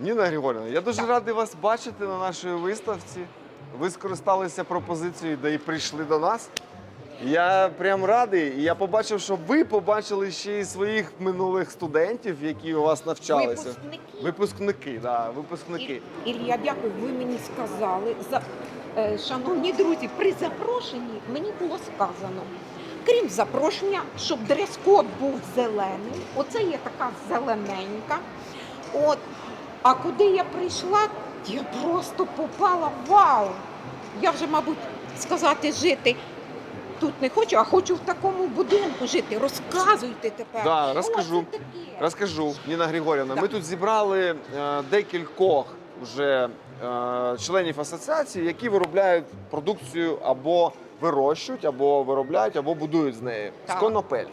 Ніна Григорівна, я дуже радий вас бачити на нашій виставці. Ви скористалися пропозицією, де і прийшли до нас. Я прям радий. І я побачив, що ви побачили ще й своїх минулих студентів, які у вас навчалися. Випускники. Випускники, да, випускники. Ілля, дякую, ви мені сказали. За... е, Шановні друзі, при запрошенні мені було сказано, крім запрошення, щоб дрес-код був зелений. Оце є така зелененька. От. А куди я прийшла, я просто попала в вау. Я вже, мабуть, сказати, жити. Тут не хочу, а хочу в такому будинку жити. Розказуйте тепер. Да, розкажу. таке. Розкажу, Ніна Григорівна, Так. ми тут зібрали е, декількох вже е, членів асоціації, які виробляють продукцію або вирощують, або виробляють, або будують з неї Так. з конопель.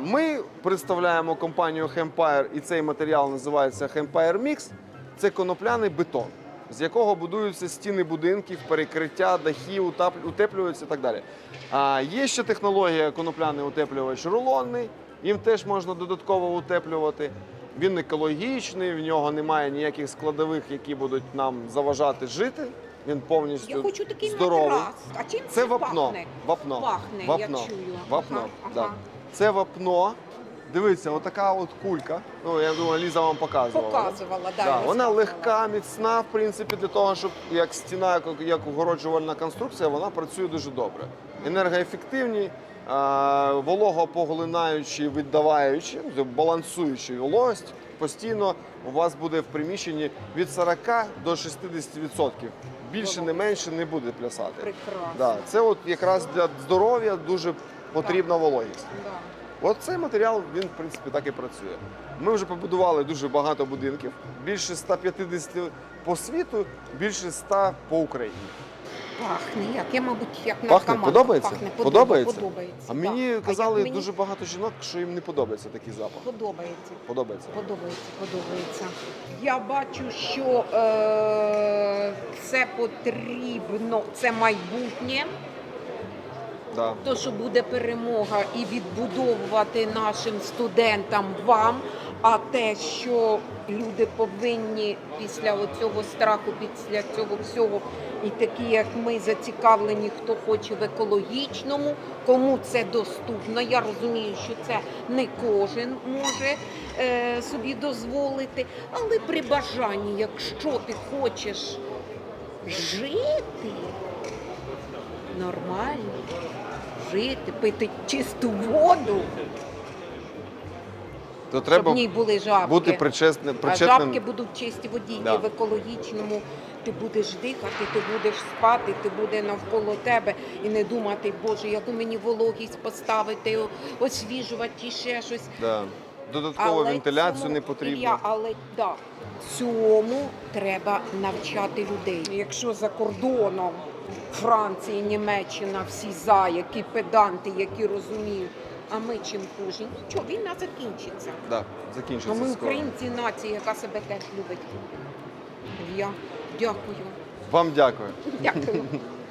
Ми представляємо компанію Hempire, і цей матеріал називається Hempire Mix. Це конопляний бетон, з якого будуються стіни будинків, перекриття, дахи, утеплюються і так далі. А є ще технологія конопляний утеплювач рулонний. Їм теж можна додатково утеплювати. Він екологічний, в нього немає ніяких складових, які будуть нам заважати жити. Він повністю Я хочу такий здоровий. матрас. А чим це, вапно. пахне? Вапно. Пахне, вапно. я чую. Вапно. Ага, Да. Це вапно. Дивіться, отака от кулька. Ну, я думаю, Ліза вам показувала. Показувала, да, Да, вона легка, міцна, в принципі, для того, щоб як стіна, як, огороджувальна конструкція, вона працює дуже добре. Енергоефективні, вологопоглинаючі, віддаваючі, балансуючі вологость. Постійно у вас буде в приміщенні від 40 до 60%. Більше, не менше не буде плясати. Прекрасно. Да, це от якраз для здоров'я дуже потрібна вологість. От цей матеріал він в принципі так і працює. Ми вже побудували дуже багато будинків, більше 150 по світу, більше 100 по Україні. Пахне, як я, мабуть, як Пахне? наркоман. Подобається? Пахне, Подобається? подобається. А мені як казали мені дуже багато жінок, що їм не подобається такий запах. подобається. Подобається. Подобається, подобається. Я бачу, що е, це потрібно, це майбутнє. Да. То, що буде перемога і відбудовувати нашим студентам вам, а те, що люди повинні після цього страху, після цього всього, і такі, як ми, зацікавлені, хто хоче в екологічному, кому це доступно. Я розумію, що це не кожен може е, собі дозволити, але при бажанні, якщо ти хочеш жити нормально, жити, пити чисту воду, То щоб треба в ній були жабки. бути причесним, А жабки будуть в чистій воді, Да. і в екологічному. Ти будеш дихати, ти будеш спати, ти буде навколо тебе і не думати, Боже, яку мені вологість поставити, о- освіжувати і ще щось. Да. Додаткову вентиляцію цьому, не потрібно. Але да, цьому треба навчати людей. Якщо за кордоном Франції, Німеччина, всі за, які педанти, які розуміють, а ми чим хуже? Нічого, війна закінчиться. Да. А Закінчиться ми скоро. українці нація, яка себе теж любить. Я дякую. Вам дякую. Дякую.